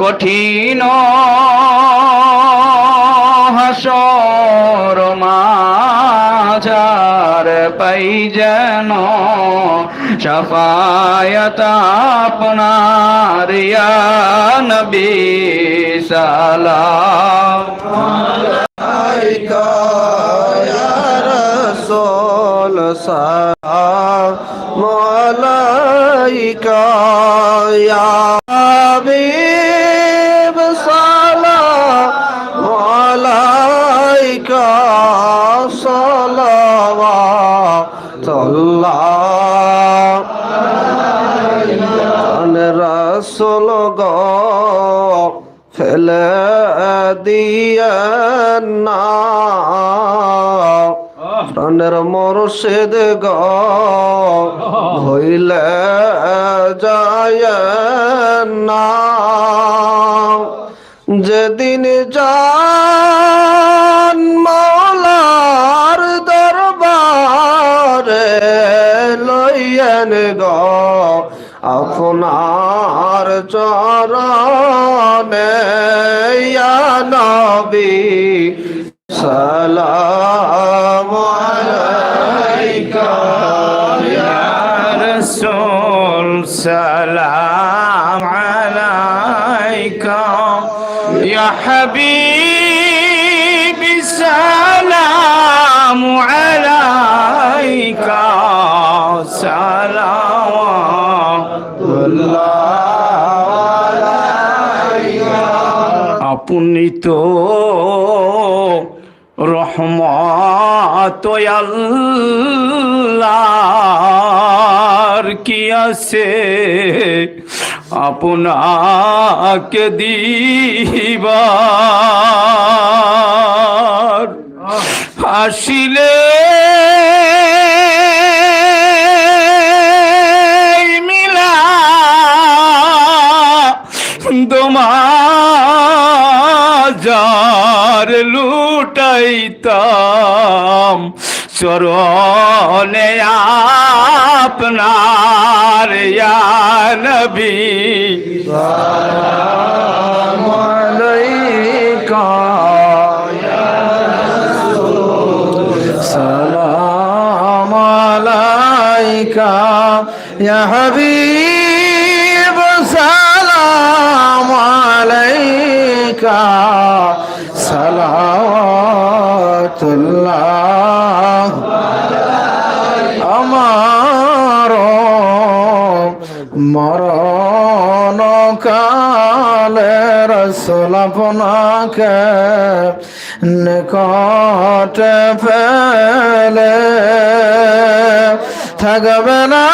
কঠিন হাসর মাঝার পাই যেন শফায়ত আপনার নবী সালাম। রসোল মালাইকা ফেলে দিয়ে না প্রাণের মরশেদ গ। হইলে যায় না যেদিন যান মৌলার দরবারে লইয়েন গ। আপনার চরণে ইয়া নবী সালাম আলাইকা রসুল সালাম আলাইকা ইয়া হাবিবি সালাম আলাইকা সালাম আপনি তো রহমত আল্লাহর কি আছে? আপনাকে দিবার। আসিলে দোমাজার লুটাইতাম। চরণে আপনার নবী সালাম আলাইকা ইয়া হাবিব সালাম আলাইকা সালাওয়াতুল্লাহ। আমার মরণ কালে রসুল আপনাকে নিকট ফেলে থাকবে না।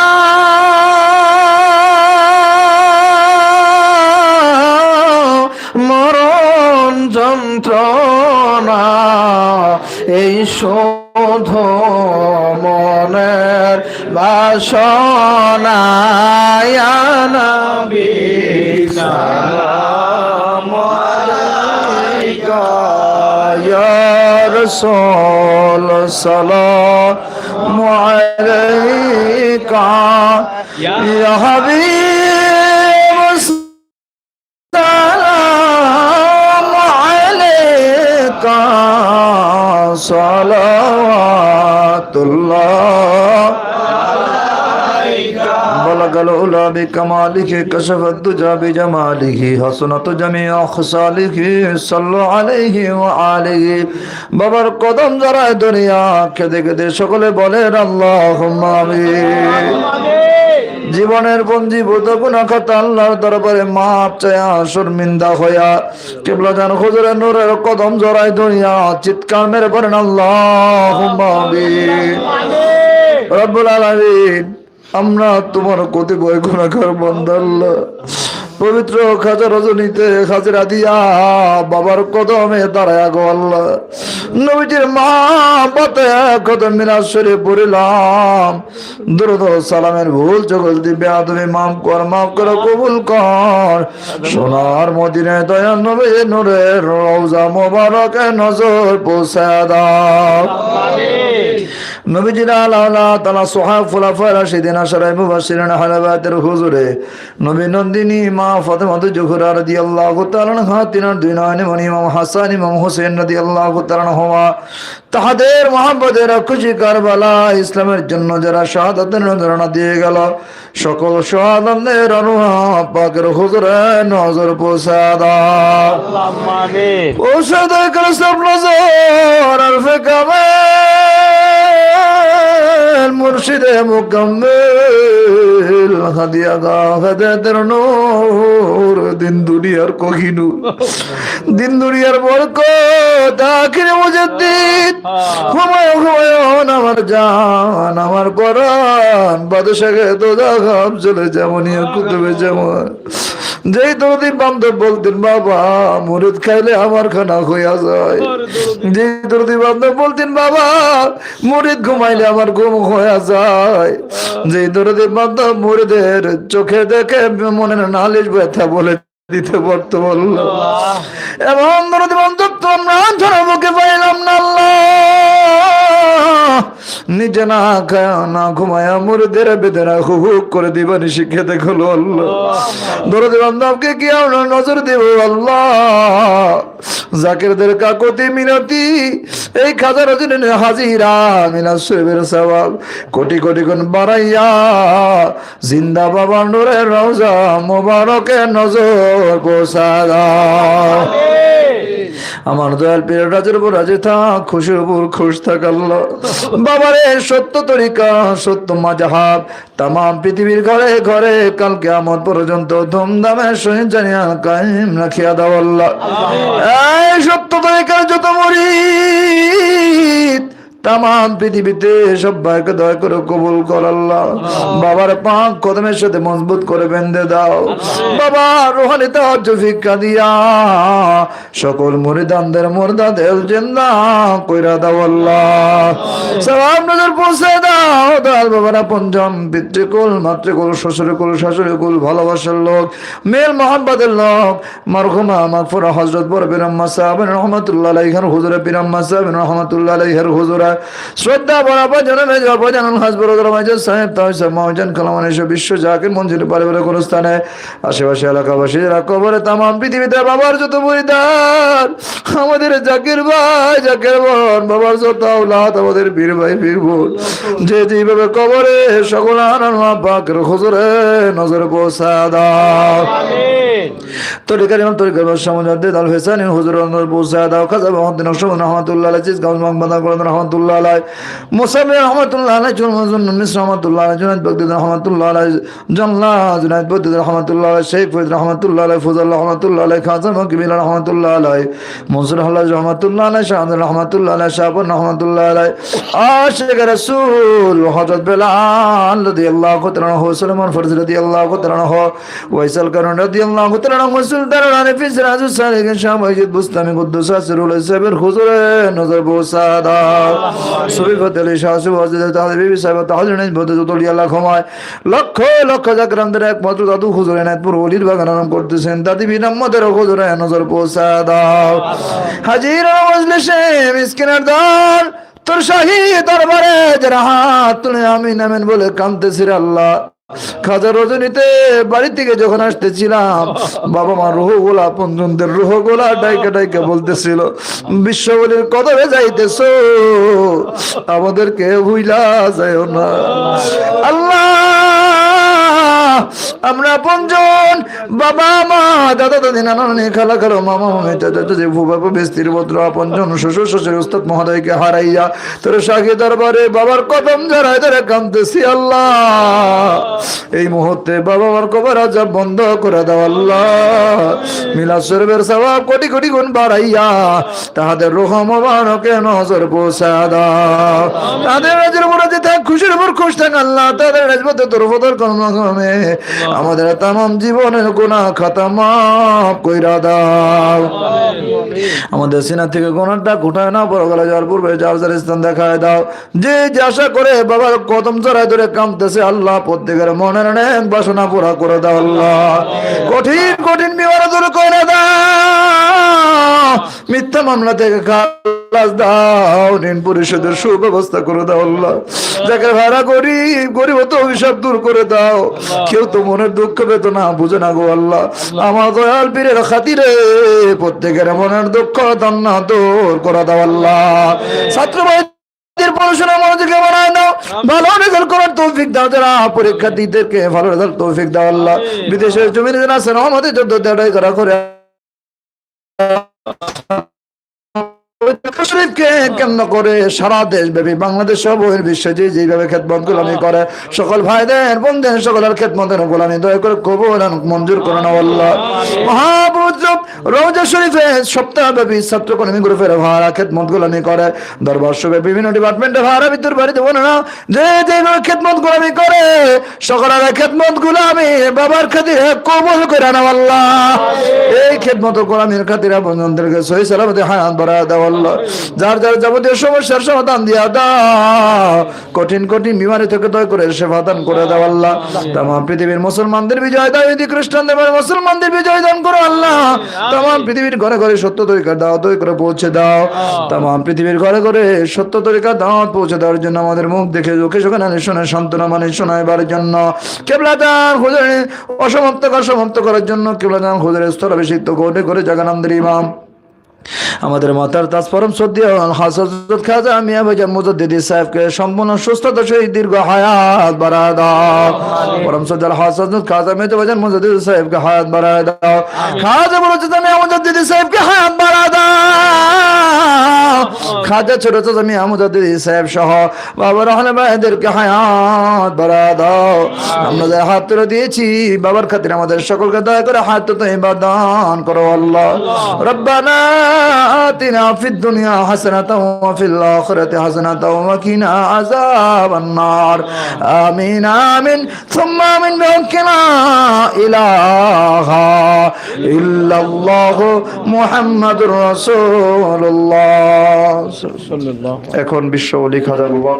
শোধ মনের বাসনা ইয়া নবী সালাম আলাইকা ইয়া صلوات الله العلا بكماله كشف الدجى بجماله حسنت جميع خصاله صلوا عليه وآله বাবার কদম জড়ায় দুনিয়া কেঁদে কেঁদে সকলে বলেন আল্লাহ জীবনের পঞ্জীভূত গুণাখাত আল্লাহর দরবারে মাপ চায়া শর্মিন্দা হইয়া কেবলা জান হুজুরের নূরের কদম জড়ায় দুনিয়া চিৎকার মেরে পড়েন আল্লাহ রব্বুল আলামিন আমরা তোমার কতি বই গুণাকার বন্দাল্লাহ পবিত্র খাজা রজনীতে খাজরা দিয়া বাবার কদমে দাঁড়ায় গো আল্লাহ নবীজির মা পাতে কদম মিনার শরীফ পড়িলাম। দ্রুত সালামের ভুল চকল দিবে তুমি মাফ কর মাফ কর, কবুল কর। সোনার মদিনায় দয়া নবী নূরের রওজা মোবারকে নজর পৌঁছায় দাও। নবীজির আল্লাহ তালা সোহাব ফুলাফা রাশিদিন আশারাই মুবাশিরিন হালাবাতের হুজুরে নবী নন্দিনী মা ফাতেমাতু জুহরা রাদিয়াল্লাহু তাআলা আনহা তিনার দুই নয়নে মনি ইমাম হাসান ইমাম হোসেন রাদিয়াল্লাহু তাআলা আনহুমা। তাহাদের মোহাম্মদের খুশি কারবালা ইসলামের জন্য যারা শাহাদাতের নজরানা দিয়ে গেল সকল শাহাদাতের পাকের হুজুরে নজর কৃষ্ণ নজর কামেল মুর্শিদে মুকাম্মেল হাদিয়া গা হেদায়েতের নূর দিন দুনিয়ার কহিনুর। দিন দুনিয়ার বরকত আখিরে মুজাদ্দিদ। হুমায়ুন হুমায়ুন আমার জান আমার পরাণ। বাদশাকে তো দেখাম চলে যেমন কুতুবে যেমন। যেই দরদি বান্ধব বলতেন বাবা মুরিদ খাইলে আমার খানা হইয়া যায়। যেই দরদি বান্ধব বলতেন বাবা মুরিদ ঘুমাইলে আমার ঘুম হইয়া যায়। যেই দরদি বান্ধব মুরিদের চোখে দেখে মনের নালিশ ব্যথা বলে দিতে পারতো বলল। এবং দরদি বান্ধব তো আমরা মুখে পাইলাম না আল্লাহ। নিজে না খায়, না ঘুমায়া বেদনা হুক হুক করে দিবানি শিখে দেখল আল্লাহ। দরদি বান্ধবকে কি আমরা নজর দেব আল্লাহ। জাকিরদের কাকতি মিনতি, এই খাজার জন্য হাজিরা মিনা সুবের সওয়াব কোটি কোটি গুণ বাড়াইয়া, জিন্দা বাবা নূরের রওজা মোবারকে নজর পোসাদা আমার দয়াল পীর রাজের উপর রাজে থাক খুশির উপর খুশ থাক আল্লাহ। বাবারে সত্য তরিকা সত্য মাজাহাব তাম পৃথিবীর ঘরে ঘরে কালকে আমার পর্যন্ত ধুমধামে সহিত জানিয়া কায়েম রাখিয়া দাও আল্লাহ। এই সত্য তরিকা যত মরিদ তাম পৃথিবীতে সবাইকে দয়া করে কবুল কর আল্লাহ। বাবার পাক কদমের সাথে মজবুত করে বেঁধে দাও। বাবা রোহানি ভিক্ষা দিয়া সকল মুরিদানদের মুর্দা দেল জিন্দা কইরা দাও আল্লাহ। সবাব নজর পৌঁছে দাও। দাল বাবারা পঞ্চম পিতৃকুল মাতৃকুল শ্বশুরকুল শাশুড়িকুল ভালোবাসার লোক মেল মোহাম্মদের লোক মারহুমা মাগফুরা হযরত বড় বিরাম্মা সাহেব রহমাতুল্লাহ আলাইহির হুজুরে বিরাম্মা সাহেব রহমাতুল্লাহ আলাইহির হুজুরা শ্রদ্ধা, বরাবর জনমে জবজানুল হাসবুর সাহেব কালামান এসব বিশ্ব মঞ্জিল আশেপাশে কবরে তাম পৃথিবীতে বাবার যত আমাদের জাকির ভাই, জাকির বোন, বাবার যত আওলাদ, আমাদের বীর ভাই, বীর বোন, যে যেভাবে কবরে, সকল আনার মা নজর পৌঁছা দাও। তরিকার ইমাম তরিকার মুজাদ্দিদ আল হুসাইন হুজুর নজর পৌঁছা দাও খাজা মোহাম্মদ নকশবন্দ রহমাতুল্লাহ আলাইহি চিজগাঁও মাহমুদ আকবর রহমাতুল্লাহ আলাইহি মুসাবি রহমাতুল্লাহ আলাইহি জুলমুজন মিস রহমাতুল্লাহ আলাইহি জুনাইদ রহমাতুল্লাহ রহমাতুল্লাহ শেখ রহমাতুল্লাহ রহমাতুল্লাহ খাজা রহমাতুল্লাহ রহমাতুল্লাহ রহমাতুল্লাহ শাহপুর রহমাতুল্লাহ রাসূল হযরত বেলাল রাদিয়াল্লাহু তাআলা ফরজ রাদিয়াল্লাহু তাআলা কারণ রাদিয়াল্লাহু তাআলা সুলতান আরিফিস রাজু কুদ্দুস আসরুল সাহেবের হুজুরে নজর বসাদা সুবিফত আলী শাহ সুবাজিদ তাহলে বিবি সাহেব তাহলে নেই আল্লাহ ক্ষমায় লক্ষ লক্ষ একমাত্র দাদু হুজুরে বাগান আরাম করতেছেন। দাদি বিনাম্মদের হুজুরে নজর বসাদা হাজির মজলিসে মিসকিনের দল তোর শাহী দরবারে যারা হাত তুলে আমি নামেন বলে কাঁদতেছি রে আল্লাহ। খাজা রজনীতে বাড়ি থেকে যখন আসতেছিলাম বাবা মা রুহ গোলা পঞ্জনদের রোহ গোলা ডাইকে ডাইকে বলতেছিল বিশ্ববলির কদরে যাইতেছ আমাদেরকে ভুইলা যায় না। আল্লাহ আমরা পঞ্জন, বাবা, মা, দাদা, দাদি, নানা, নানি, খালা, খালো, মামা, মামি, চাচা, চাচি ফুফা ফুফি স্ত্রী পুত্র আপনজন, শ্বশুর শ্বশুর, উস্তাদ, মহোদয়কে হারাইয়া তোর সাকি দরবারে বাবার কদম জড়াই ধরে কাঁদতেছি আল্লাহ। এই মুহূর্তে বাবা মার কবর আজাব বন্ধ করে দাও আল্লাহ। মিলা সরবের সবাব কোটি কোটি গুণ বাড়াইয়া তাহাদের রোহ মোবারকে নজর পৌঁছা দাও। তাদের রাজের উপর যেতে খুশির উপর খুশ থাক আল্লাহ তাদের রাজপথে তোর ফদর কর্মক্রমে আমাদের তাম জীবনের গুণা খাতা মাফ কইরা দাও। আমাদের সিনা থেকে কোনটা কোঠায় না পরকালে যাওয়ার পূর্বে যাওয়ার স্থান দেখায় দাও। যে যে আশা করে বাবার কদম জড়ায় ধরে কামতেছে আল্লাহ প্রত্যেকের মনের নেক বাসনা পুরা করে দাও আল্লাহ। কঠিন কঠিন বিমার দূর করে দাও। মিথ্যা মামলা থেকে খালাস দাও ঋণ পরিশোধের সুব্যবস্থা করে দাও আল্লাহ। যাকে ভাড়া গরিব গরিব তো অভিশাপ দূর করে দাও। কেউ তো মনের দুঃখ বেদনা বুঝে না গো আল্লাহ। আমার দয়াল পীরের খাতিরে প্রত্যেকের মনের দুঃখ দন্না দূর করে দাও আল্লাহ। ছাত্র ভাইদের পড়াশোনা মনোযোগে বানায় দাও ভালো রেজাল্ট করার তৌফিক দাও যারা পরীক্ষার্থীদেরকে ভালো রেজাল্ট তৌফিক দাও আল্লাহ। বিদেশের জমিনে যারা আছেন আমাদের যুদ্ধ করা করে শরীফকে কেন্দ্র করে সারা দেশ ব্যাপী বাংলাদেশ বহির বিশ্বে যে যেভাবে খেদমত গোলামি করে সকল ভাইদের বোনদের সকলের খেদমতের গোলামি দয়া করে কবুল মঞ্জুর করে না আল্লাহ। মহাপুত্র রোজা শরীফে সপ্তাহ ছাত্র কর্মী গ্রুপের ভাড়া খেদমত গোলামি করে দরবার সবে বিভিন্ন ডিপার্টমেন্টের ভাড়া ভিতর বাড়িতে বলে না যে যেভাবে খেদমত গোলামি করে সকলের খেদমত গোলামি বাবার খাতিরে কবুল করে আল্লাহ। এই খেদমত গোলামির খাতিরে বন্ধনদেরকে সহি সালামতে হায়াত বাড়া দাও আল্লাহ। যার যার যাবতীয় সমস্যার সমাধান দিয়া দাও। কঠিন কঠিন বিমারি থেকে দয় করে সেবা দান করে দাও আল্লাহ। তাম পৃথিবীর মুসলমানদের বিজয় দাও ইদি খ্রিস্টানদের বলে মুসলমানদের বিজয় দান করো আল্লাহ। তাম পৃথিবীর ঘরে ঘরে সত্য তরিকার দাও, দয় করে পৌঁছে দাও। তাম পৃথিবীর ঘরে ঘরে সত্য তরিকার দাওয়াত পৌঁছে দেওয়ার জন্য আমাদের মুখ দেখে, চোখে শোকানে শোনে, সান্ত্বনা মানে শোনাইবার জন্য। কেবলাদান হুজুরে, অসমাপ্ত করা সমাপ্ত করার জন্য কেবলাদান হুজুরের স্থলাভিষিক্ত করে করে জাগানন্দের ইমাম। আমাদের মাতার তাজ পরম হাসরত খাজা মিয়া ভাইজান মুজাদ্দিদি সাহেবকে সম্পূর্ণ সুস্থতা সহিত দীর্ঘ হায়াত বাড়ায় দাও। পরম খাজা মিয়া ভাইজান মুজাদ্দিদি সাহেবকে হায়াত বাড়ায় দাও। খাজা মুজাদ্দিদি মিয়া মুজাদ্দিদি সাহেবকে হায়াত বাড়ায় দাও। খাজা ছোট ছোট মিয়া মুজাদ্দিদি সাহেব সহ বাবা ভাইদেরকে হায়াত বাড়ায় দাও। আমরা যে হাত তুলে দিয়েছি বাবার খাতির আমাদের সকলকে দয়া করে হাত তো দান করো আল্লাহ। রব্বানা آتنا في الدنيا حسنة وفي الآخرة حسنة وقنا عذاب النار آمين آمين ثم آمين بحق لا إله إلا الله محمد رسول الله এখন বিশ্ব অলি খাজা বাবা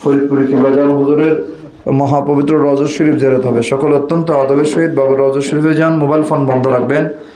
ফরিদপুরি কিবাজান হুজুরের মহাপবিত্র রজত শরীফ জেরত হবে সকল অত্যন্ত আদবের সহিত বাবা রজত শরীফে যান মোবাইল ফোন বন্ধ রাখবেন